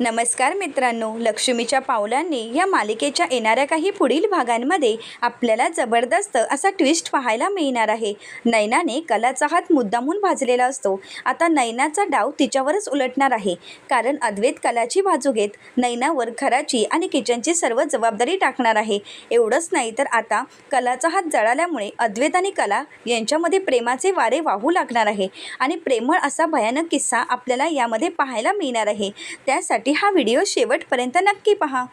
नमस्कार मित्रांनो लक्ष्मीच्या पावलांनी या मालिकेच्या येणाऱ्या काही पुढील भागांमध्ये आपल्याला जबरदस्त असा ट्विस्ट पाहायला मिळणार आहे. नैनाने कलाचा हात मुद्दामून भाजलेला असतो. आता नैनाचा डाव तिच्यावरच उलटणार आहे. कारण अद्वैत कलाची बाजू घेत नैनावर घराची आणि किचनची सर्व जबाबदारी टाकणार आहे. एवढंच नाही तर आता कलाचा हात जळाल्यामुळे अद्वैत आणि कला यांच्यामध्ये प्रेमाचे वारे वाहू लागणार आहे. आणि प्रेमळ असा भयानक किस्सा आपल्याला यामध्ये पाहायला मिळणार आहे. त्यासाठी हा व्हिडिओ शेवटपर्यंत नक्की पहा.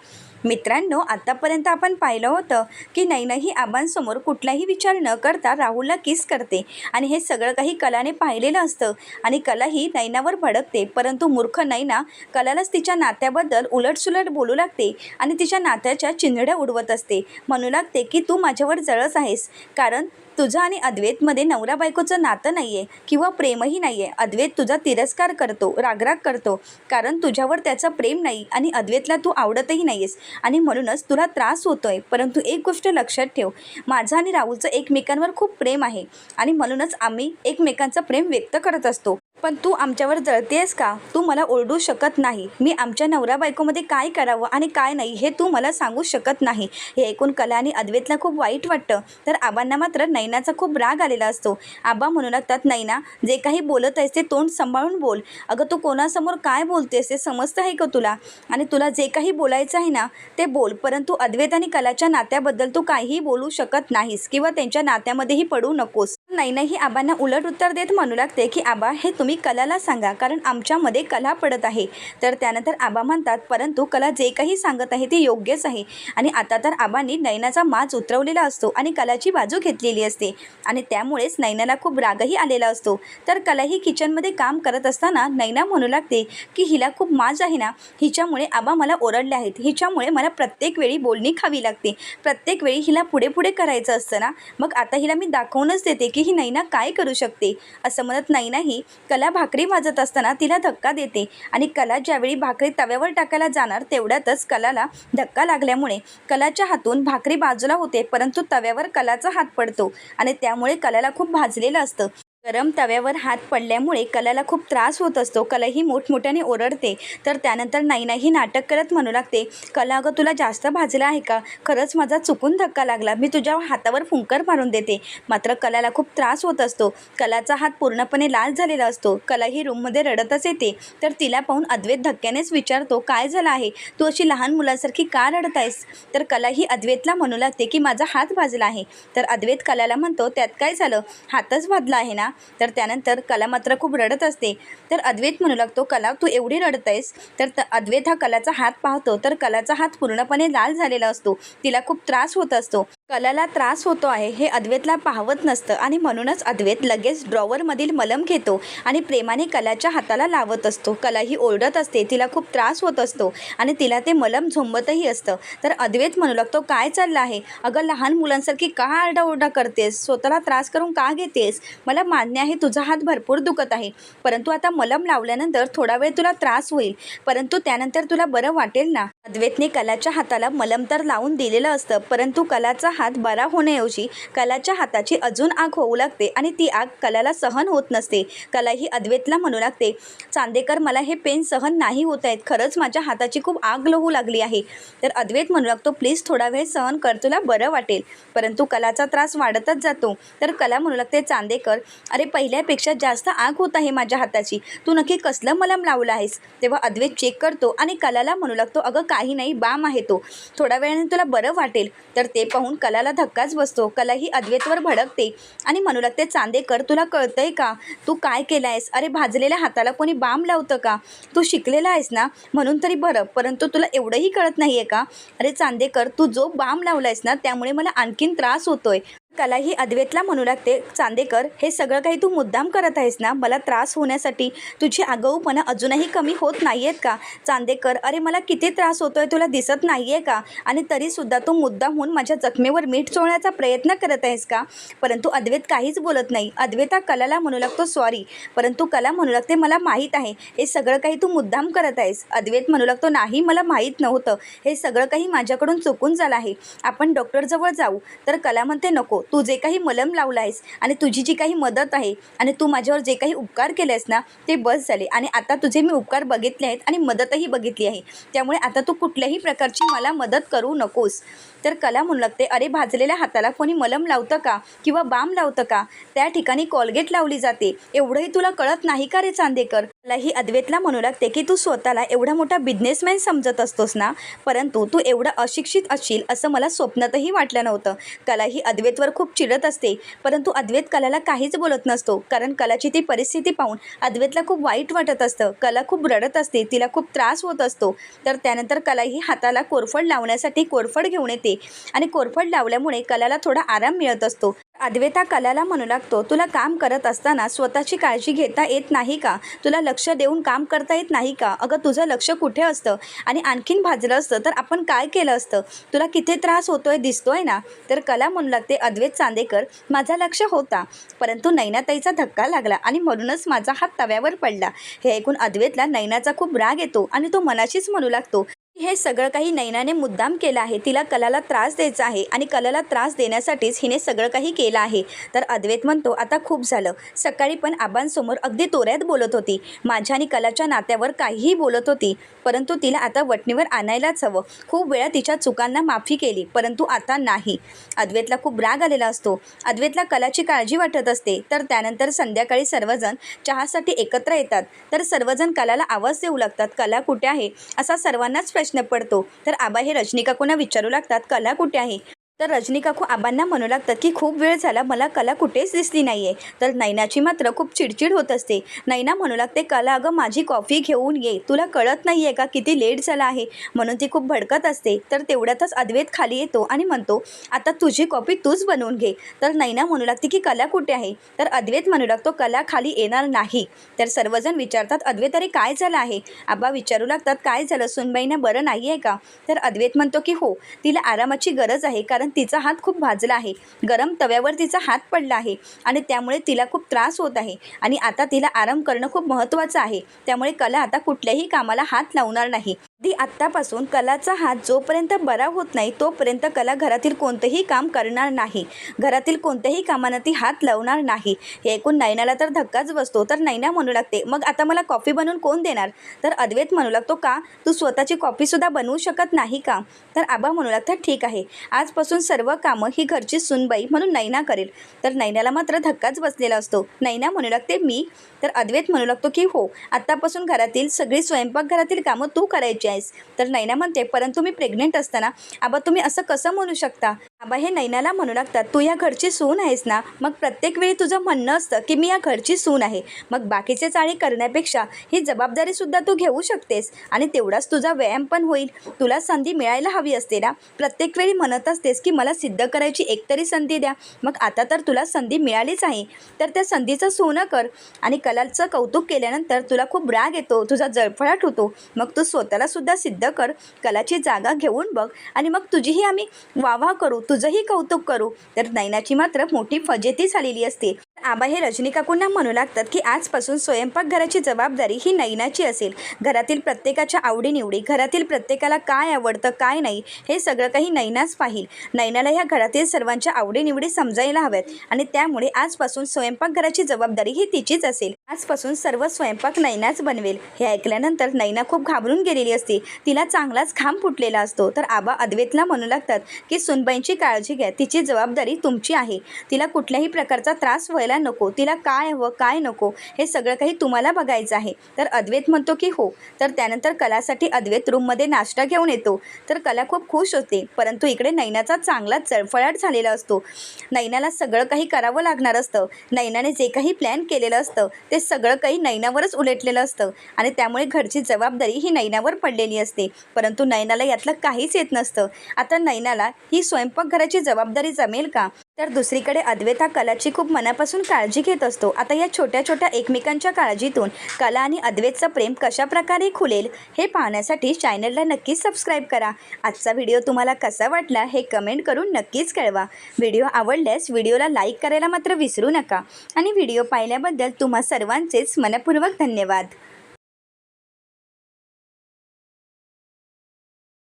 मित्रांनो आत्तापर्यंत आपण पाहिलं होतं की नैनाही आबांसमोर कुठलाही विचार न करता राहुलला किस करते आणि हे सगळं काही कलाने पाहिलेलं असतं आणि कला ही नैनावर भडकते. परंतु मूर्ख नैना कलालाच तिच्या नात्याबद्दल उलटसुलट बोलू लागते आणि तिच्या नात्याच्या चिंधड्या उडवत असते. म्हणू लागते की तू माझ्यावर जळस आहेस. कारण तुझं आणि अद्वैतमध्ये नवरा बायकोचं नातं नाही आहे किंवा प्रेमही नाही आहे अद्वैत तुझा तिरस्कार करतो रागराग करतो. कारण तुझ्यावर त्याचं प्रेम नाही आणि अद्वैतला तू आवडतही नाही आहेस आणि म्हणूनच तुला त्रास होतो आहे परंतु एक गोष्ट लक्षात ठेव. माझं आणि राहुलचं एकमेकांवर खूप प्रेम आहे. आणि म्हणूनच आम्ही एकमेकांचं प्रेम व्यक्त करत असतो. पण तू आमच्यावर जळतेस का? तू मला ओरडू शकत नाही. मी आमच्या नवरा बायकोमध्ये काय करावं आणि काय नाही हे तू मला सांगू शकत नाही. हे ऐकून कला आणि अद्वैतला खूप वाईट वाटतं. तर आबांना मात्र नैनाचा खूप राग आलेला असतो. आबा म्हणू लागतात नैना. जे काही बोलत आहेस ते तोंड सांभाळून बोल. अगं तू कोणासमोर काय बोलतेस ते समजतं आहे का तुला? आणि तुला जे काही बोलायचं आहे ना ते बोल. परंतु अद्वैत आणि कलाच्या नात्याबद्दल तू काहीही बोलू शकत नाहीस किंवा त्यांच्या नात्यामध्येही पडू नकोस. नैना ही आबांना उलट उत्तर देत म्हणू लागते की आबा हे तुम्ही कलाला सांगा कारण आमच्यामध्ये कला पडत आहे. तर त्यानंतर आबा म्हणतात परंतु कला जे काही सांगत आहे ते योग्यच आहे. आणि आता तर आबांनी नैनाचा माज उतरवलेला असतो आणि कलाची बाजू घेतलेली असते. आणि त्यामुळेच नैनाला खूप रागही आलेला असतो. तर कला ही किचनमध्ये काम करत असताना नैना म्हणू लागते की हिला खूप माज आहे ना हिच्यामुळे आबा मला ओरडले आहेत. हिच्यामुळे मला प्रत्येक वेळी बोलणी खावी लागते. प्रत्येक वेळी हिला पुढे पुढे करायचं असतं ना. मग आता हिला मी दाखवूनच देते की ही नैना काय करू शकते? असं म्हणत नैनाही कला भाकरी भाजत असताना तिला धक्का देते आणि कला ज्यावेळी भाकरी तव्यावर टाकायला जाणार तेवढ्यातच कलाला धक्का लागल्यामुळे कलाच्या हातून भाकरी बाजूला होते परंतु तव्यावर कलाचा हात पडतो आणि त्यामुळे कलाला खूप भाजलेलं असतं. गरम तव्यावर हात पडल्यामुळे कलाला खूप त्रास होत असतो. कला ही मोठमोठ्याने ओरडते. तर त्यानंतर नाईनाही नाटक करत म्हणू लागते कला अगं तुला जास्त भाजला आहे का? खरंच माझा चुकून धक्का लागला. मी तुझ्या हातावर फुंकर मारून देते. मात्र कलाला खूप त्रास होत असतो. कलाचा हात पूर्णपणे लाल झालेला असतो. कला ही रूममध्ये रडतच येते. तर तिला पाहून अद्वैत धक्क्यानेच विचारतो काय झालं आहे? तू अशी लहान मुलांसारखी का रडत आहेस तर कला ही अद्वैतला म्हणू लागते की माझा हात भाजला आहे. तर अद्वैत कलाला म्हणतो त्यात काय झालं? हातच भाजला आहे ना? तर त्यानंतर कला मात्र खूप रडत असते. तर अद्वैत म्हणू लागतो कला तू एवढी रडत आहेस. तर अद्वैत हा कलाचा हात पाहतो. तर कलाचा हात पूर्णपणे लाल झालेला असतो. तिला खूप त्रास होत असतो. कलाला त्रास होतो आहे हे अद्वैतला पाहवत नसतं आणि म्हणूनच अद्वैत लगेच ड्रॉवरमधील मलम घेतो आणि प्रेमाने कलाच्या हाताला लावत असतो. कला ही ओरडत असते तिला खूप त्रास होत असतो आणि तिला ते मलम झोंबतही असतं. तर अद्वैत म्हणू लागतो काय चाललं आहे? अगं लहान मुलांसारखी का आरडाओरडा करतेस? स्वतःला त्रास करून का घेतेस? मला मान्य आहे तुझा हात भरपूर दुखत आहे. परंतु आता मलम लावल्यानंतर थोडा वेळ तुला त्रास होईल. परंतु त्यानंतर तुला बरं वाटेल ना? अद्वैतने कलाच्या हाताला मलम तर लावून दिलेलं असतं परंतु कलाचा हात बरा होण्याऐवजी कलाच्या हाताची अजून आग होऊ लागते आणि ती आग कलाला सहन होत नसते. कला ही अद्वैतला म्हणू लागते चांदेकर मला हे पेन सहन नाही होत आहेत. खरंच माझ्या हाताची खूप आग लोहू लागली आहे. तर अद्वैत म्हणू लागतो प्लीज थोडा वेळ सहन कर तुला बरं वाटेल. परंतु कलाचा त्रास वाढतच जातो. तर कला म्हणू लागते चांदेकर अरे पहिल्यापेक्षा जास्त आग होत आहे माझ्या हाताची. तू नक्की कसलं मलम लावलं आहेस? तेव्हा अद्वैत चेक करतो आणि कलाला म्हणू लागतो अगं काही नाही बाम आहे तो. थोड्या वेळाने तुला बरं वाटेल. तर ते पाहून कलाला धक्काच बसतो. कला ही अद्वैतवर भडकते. आणि म्हणू लागते चांदेकर तुला कळतंय का? तू काय केलं आहेस अरे भाजलेल्या हाताला कोणी बाम लावतं का? तू शिकलेला आहेस ना? म्हणून तरी बरं. परंतु तुला एवढंही कळत नाही आहे का? अरे चांदेकर तू जो बाम लावला आहेस ना त्यामुळे मला आणखीन त्रास होतोय. कला ही अद्वैतला म्हणू लागते. चांदेकर हे सगळं काही तू मुद्दाम करत आहेस ना? मला त्रास होण्यासाठी. तुझी आगाऊपणा अजूनही कमी होत नाही आहेत का? चांदेकर अरे मला किती त्रास होतो आहे तुला दिसत नाही आहे का? आणि तरीसुद्धा तू मुद्दाम होऊन माझ्या जखमेवर मीठ चोळण्याचा प्रयत्न करत आहेस का? परंतु अद्वैत काहीच बोलत नाही. अद्वेता कलाला म्हणू लागतो सॉरी परंतु कला म्हणू लागते मला माहीत आहे. हे सगळं काही तू मुद्दाम करत आहेस. अद्वैत म्हणू लागतो नाही मला माहीत नव्हतं. हे सगळं काही माझ्याकडून चुकून झालं आहे. आपण डॉक्टरजवळ जाऊ. तर कला म्हणते नको. हो तू जे काही मलम लावला आहेस आणि तुझी जी काही मदत आहे आणि तू माझ्यावर जे काही उपकार केले आहेस ना ते बस झाले. आणि आता तुझे मी उपकार बघितले आहेत आणि मदतही बघितली आहे. त्यामुळे आता तू कुठल्याही प्रकारची मला मदत करू नकोस. तर कला म्हणू लागते अरे भाजलेल्या हाताला कोणी मलम लावतं का? किंवा बाम लावतं का? त्या ठिकाणी कॉलगेट लावली जाते. एवढंही तुला कळत नाही का रे चांदेकर? ही अद्वैतला म्हणू लागते की तू स्वतःला एवढा मोठा बिझनेसमॅन समजत असतोस ना? परंतु तू एवढा अशिक्षित असशील असं मला स्वप्नातही वाटलं नव्हतं. कला ही अद्वैतवर खूप चिडत असते. परंतु अद्वैत कलाला काहीच बोलत नसतो. कारण कलाची ती परिस्थिती पाहून अद्वैतला खूप वाईट वाटत असतं. कला खूप रडत असते. तिला खूप त्रास होत असतो. तर त्यानंतर कला ही हाताला कोरफड लावण्यासाठी कोरफड घेऊन येते. आणि कोरफड लावल्यामुळे कलाला थोडा आराम मिळत असतो. अद्वैता कलाला म्हणू लागतो तुला काम करत असताना स्वतःची काळजी घेता येत नाही का? तुला लक्ष देऊन काम करता येत नाही का? अगं तुझं लक्ष कुठे असतं? आणि आणखीन भाजलं असतं तर आपण काय केलं असतं? तुला किती त्रास होतोय दिसतोय ना? तर कला म्हणू लागते अद्वैत चांदेकर माझा लक्ष होता परंतु नैनाताईचा धक्का लागला आणि म्हणूनच माझा हात तव्यावर पडला. हे ऐकून अद्वैतला नैनाचा खूप राग येतो आणि तो मनाशीच म्हणू लागतो हे सगळं काही नैनाने मुद्दाम केलं आहे. तिला कलाला त्रास द्यायचा आहे आणि कलाला त्रास देण्यासाठीच हिने सगळं काही केलं आहे. तर अद्वैत म्हणतो आता खूप झालं. सकाळी पण आबांसमोर अगदी तोऱ्यात बोलत होती. माझ्या आणि कलाच्या नात्यावर काहीही बोलत होती. परंतु तिला आता वटणीवर आणायलाच हवं. खूप वेळा तिच्या चुकांना माफी केली परंतु आता नाही. अद्वैतला खूप राग आलेला असतो. अद्वैतला कलाची काळजी वाटत असते. तर त्यानंतर संध्याकाळी सर्वजण चहासाठी एकत्र येतात. तर सर्वजण कलाला आवाज देऊ लागतात. कला कुठे आहे? असा सर्वांनाच प्रश्न पडतो. तर आबा हे रजनी काकूंना विचारू लागतात? कला कुठे आहे? तर रजनी काकू आबांना म्हणू लागतात की खूप वेळ झाला मला कला कुठेच दिसली नाही आहे तर नैनाची मात्र खूप चिडचिड होत असते. नैना म्हणू लागते कला अगं माझी कॉफी घेऊन ये. तुला कळत नाही आहे का किती लेट झाला आहे? म्हणून ती खूप भडकत असते. तर तेवढ्यातच अद्वैत खाली येतो आणि म्हणतो आता तुझी कॉफी तूच बनवून घे. तर नैना म्हणू लागते की कला कुठे आहे? तर अद्वैत म्हणू लागतो कला खाली येणार नाही. तर सर्वजण विचारतात अद्वैत अरे काय झालं आहे? आबा विचारू लागतात काय झालं? सुनबाईंना बरं नाही आहे का? तर अद्वैत म्हणतो की हो तिला आरामाची गरज आहे कारण तिचा हात खूप भाजला आहे. गरम तव्यावर तिचा हात पडला आहे आणि त्यामुळे तिला खूप त्रास होत आहे आणि आता तिला आराम करणं खूप महत्त्वाचं आहे. त्यामुळे कला आता कुठल्याही कामाला हात लावणार नाही. ती आत्तापासून कलाचा हात जोपर्यंत बरा होत नाही तोपर्यंत कला घरातील कोणतंही काम करणार नाही. घरातील कोणत्याही कामांना ती हात लावणार नाही. हे ऐकून नैनाला तर धक्काच बसतो. तर नैना म्हणू लागते मग आता मला कॉफी बनवून कोण देणार? तर अद्वैत म्हणू लागतो का? तू स्वतःची कॉफीसुद्धा बनवू शकत नाही का? तर आबा म्हणू लागतात ठीक आहे. आजपासून सर्व कामं ही घरची सुनबाई म्हणून नैना करेल. तर नैनाला मात्र धक्काच बसलेला असतो. नैना म्हणू लागते मी? तर अद्वैत म्हणू लागतो की हो आत्तापासून घरातील सगळी स्वयंपाकघरातील कामं तू करायची आहेस तर नैना म्हणते परंतु मी प्रेग्नेंट असताना आबा तुम्ही असं कसं म्हणू शकता? आबा हे नैनाला म्हणू लागतात तू या घरची सून आहेस ना? मग प्रत्येक वेळी तुझं म्हणणं असतं की मी या घरची सून आहे. मग बाकीचे चाळी करण्यापेक्षा ही जबाबदारीसुद्धा तू घेऊ शकतेस आणि तेवढाच तुझा व्यायाम पण होईल. तुला संधी मिळायला हवी असते ना? प्रत्येक वेळी म्हणत असतेस की मला सिद्ध करायची एकतरी संधी द्या. मग आता तर तुला संधी मिळालीच आहे. तर त्या संधीचं सोनं कर आणि कलाचं कौतुक केल्यानंतर तुला खूप राग येतो तुझा जळफळाट होतो. मग तू स्वतःला सुद्धा सिद्ध कर कलाची जागा घेऊन बघ आणि मग तुझीही आम्ही वाह करू. तुझंही कौतुक करू. तर नैनाची मात्र मोठी फजेती झालेली असते. आबा हे रजनी काकूंना म्हणू लागतात की आजपासून स्वयंपाकघराची जबाबदारी ही नैनाची असेल. घरातील प्रत्येकाच्या आवडीनिवडी घरातील प्रत्येकाला काय आवडतं काय नाही हे सगळं काही नैनाच पाहिल. नैनाला ह्या घरातील सर्वांच्या आवडीनिवडी समजायला हव्यात आणि त्यामुळे आजपासून स्वयंपाकघराची जबाबदारी ही तिचीच असेल. आजपासून सर्व स्वयंपाक नैनाच बनवेल. हे ऐकल्यानंतर नैना खूप घाबरून गेलेली असते. तिला चांगलाच घाम फुटलेला असतो. तर आबा अद्वैतला म्हणू लागतात की सुनबाईंची काळजी घ्या. तिची जबाबदारी तुमची आहे. तिला कुठल्याही प्रकारचा त्रास व्हायला नको. तिला काय हवं काय नको हे सगळं काही तुम्हाला बघायचं आहे. तर अद्वैत म्हणतो की हो. तर त्यानंतर कलासाठी अद्वैत रूममध्ये नाश्ता घेऊन येतो. तर कला खूप खुश होते. परंतु इकडे नैनाचा चांगला चळफळाट झालेला असतो. नैनाला सगळं काही करावं लागणार असतं. नैनाने जे काही प्लॅन केलेलं असतं ते सगळं काही नैनावरच उलटलेलं असतं. आणि त्यामुळे घरची जबाबदारी ही नैनावर पडलेली असते. परंतु नैनाला यातलं काहीच येत नसतं. आता नैनाला ही स्वयंपाकघराची जबाबदारी जमेल का? तर दुसरीकडे अद्वैत हा कलाची खूप मनापासून काळजी घेत असतो. आता या छोट्या छोट्या एकमेकांच्या काळजीतून कला आणि अद्वैतचं प्रेम कशाप्रकारे खुलेल हे पाहण्यासाठी चॅनलला नक्कीच सबस्क्राईब करा. आजचा व्हिडिओ तुम्हाला कसा वाटला हे कमेंट करून नक्कीच कळवा. व्हिडिओ आवडल्यास व्हिडिओला लाईक करायला मात्र विसरू नका. आणि व्हिडिओ पाहिल्याबद्दल तुम्हा सर्वांचेच मनपूर्वक धन्यवाद.